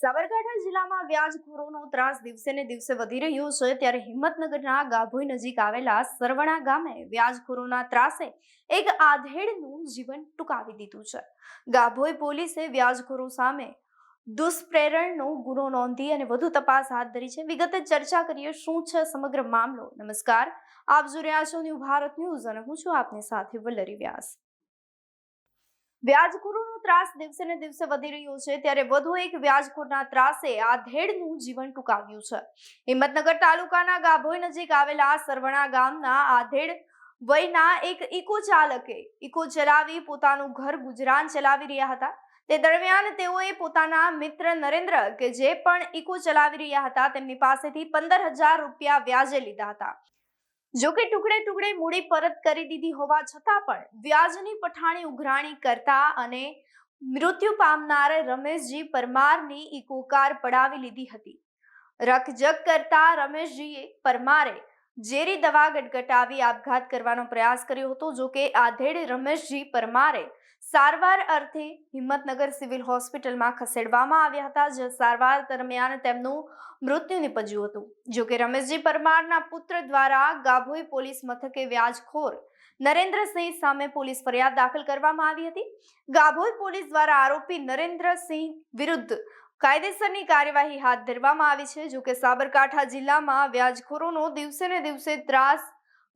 જિલ્લામાં વ્યાજખોરોનો ત્રાસ દિવસે ને દિવસે વધી રહ્યો છે ત્યારે હિંમતનગરના ગાભોઈ નજીક આવેલા સરવણા ગામે વ્યાજખોરોના ત્રાસે એક આધેડનું જીવન ટૂંકાવી દીધું છે. ગાભોઈ પોલીસે વ્યાજખોરો સામે દુષ્પ્રેરણનો ગુનો નોંધી અને વધુ તપાસ હાથ ધરી છે. વિગતે ચર્ચા કરીએ શું છે સમગ્ર મામલો. નમસ્કાર. આપ જોઈ રહ્યા છો ન્યૂ ભારત ન્યૂઝ અને હું છું આપની સાથે વલ્લરી વ્યાસ. વ્યાજખોરોનો ત્રાસ દિવસે ને દિવસે વધી રહ્યો છે. ત્યારે વધુ એક વ્યાજખોરના ત્રાસે આધેડનું જીવન ટૂંકાવ્યું છે. હિંમતનગર તાલુકાના ગાભોઈ નજીક આવેલા સરવણા ગામના આધેડ વયના એક ઇકો ચાલકે ઇકો ચલાવી પોતાનું ઘર ગુજરાન ચલાવી રહ્યા હતા. તે દરમિયાન તેઓએ પોતાના મિત્ર નરેન્દ્ર કે જે પણ ઇકો ચલાવી રહ્યા હતા તેમની પાસેથી પંદર હજાર રૂપિયા વ્યાજે લીધા હતા. જો કે ટુકડે ટુકડે મૂડી પરત કરી દીધી હોવા છતાં પણ વ્યાજની પઠાણી ઉઘરાણી કરતા અને મૃત્યુ પામનાર રમેશજી પરમારની ઇકોકાર પડાવી લીધી હતી. રકજક કરતા રમેશજીએ પરમારે ઝેરી દવા ગટગટાવી આપઘાત કરવાનો પ્રયાસ કર્યો હતો, જો કે આધેડ રમેશજી પરમારે સારવાર અર્થે હિંમતનગર સિવિલ હોસ્પિટલમાં ખસેડવામાં આવ્યા હતા, જે સારવાર દરમિયાન તેમનું મૃત્યુ નિપજ્યું હતું. જો કે રમેશજી પરમારના પુત્ર દ્વારા ગાભોઈ પોલીસ મથકે વ્યાજખોર નરેન્દ્રસિંહ સામે પોલીસ ફરિયાદ દાખલ કરવામાં આવી હતી. ગાભોઈ પોલીસ દ્વારા આરોપી નરેન્દ્રસિંહ વિરુદ્ધ કાયદેસરની કાર્યવાહી હાથ ધરવામાં આવી છે. જોકે સાબરકાંઠા જિલ્લામાં વ્યાજખોરોનો દિવસે ને દિવસે ત્રાસ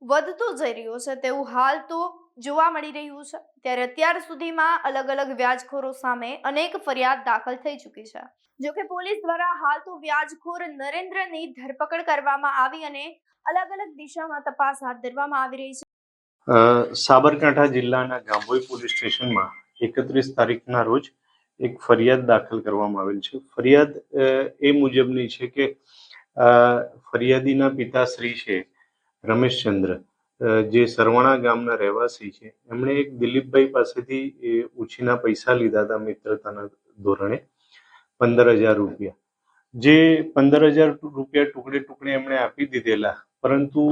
વધતો જઈ રહ્યો છે. તેવું હાલ તો જોવા મળી રહ્યું છે. ત્યારે અત્યાર સુધીમાં અલગ અલગ વ્યાજખોરો સામે અનેક ફરિયાદ દાખલ થઈ ચૂકી છે. જોકે પોલીસ દ્વારા હાલ તો વ્યાજખોર નરેન્દ્રની ધરપકડ કરવામાં આવી અને અલગ અલગ દિશામાં તપાસ હાથ ધરવામાં આવી રહી છે. સાબરકાંઠા જિલ્લાના ગાંભોઈ પોલીસ સ્ટેશનમાં એકત્રીસ તારીખના રોજ એક ફરિયાદ દાખલ કરવામાં આવેલ છે. ફરિયાદ એ મુજબની છે કે ફરિયાદીના પિતાશ્રી છે રમેશચંદ્ર જે સરવાણા ગામના રહેવાસી છે. એમણે એક દિલીપભાઈ પાસેથી ઉછીના પૈસા લીધા હતા મિત્રતાના ધોરણે પંદર હજાર રૂપિયા. જે પંદર હજાર રૂપિયા ટુકડે ટુકડે એમણે આપી દીધેલા, પરંતુ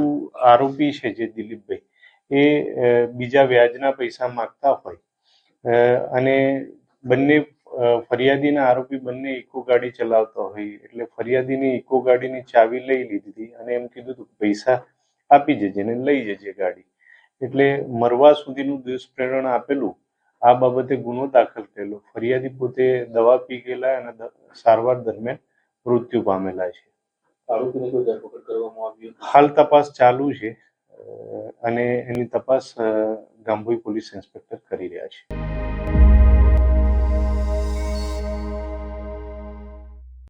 આરોપી છે જે દિલીપભાઈ, એ બીજા વ્યાજના પૈસા માગતા હોય અને બંને ફરિયાદીના આરોપી બંને ઇકો ગાડી ચલાવતા હોય એટલે ફરિયાદીની ઇકો ગાડીની ચાવી લઈ લીધી અને એમ કીધું હતું પૈસા આપી જજે ને લઈ જજે ગાડી. એટલે મરવા સુધીનું દુષ્પ્રેરણ આપેલું આ બાબતે ગુનો દાખલ થયેલો. ફરિયાદી પોતે દવા પી ગયેલા અને સારવાર દરમિયાન મૃત્યુ પામેલા છે. હાલ તપાસ ચાલુ છે અને એની તપાસ ગાંભોઈ પોલીસ ઇન્સ્પેક્ટર કરી રહ્યા છે.